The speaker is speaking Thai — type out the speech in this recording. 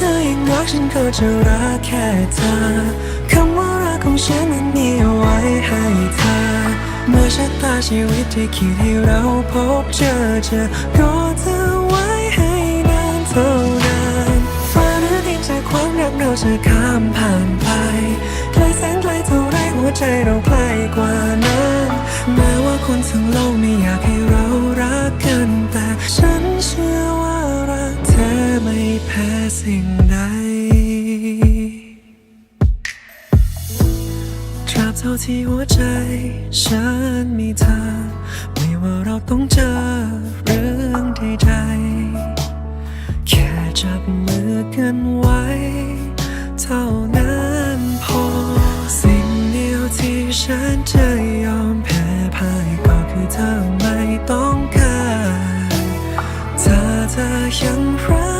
ธอยังรักฉันก็จะรักแค่เธอคำว่ารักของฉันมันมีเอาไว้ให้เธอ เมื่อชะตาชีวิตที่คิดให้เราพบเจอเจอก็เธอไว้ให้นานเท่านานฟ้าหรือดินจากความรักเราจะข้ามผ่านไปไกลแสนไกลเท่าไรหัวใจเราใกล้กว่านั้นแม้ว่าคนทั้งโลกไม่อยากให้เรา สิ่งใดตราบเท่าที่หัวใจ ฉันมีเธอไม่ว่าเราต้องเจอเรื่องใดๆ แค่จับมือกันไว้ เท่านั้นพอ สิ่งเดียวที่ฉันจะยอมแพ้พ่ายก็คือเธอไม่ต้องการ ถ้าเธอยังรัก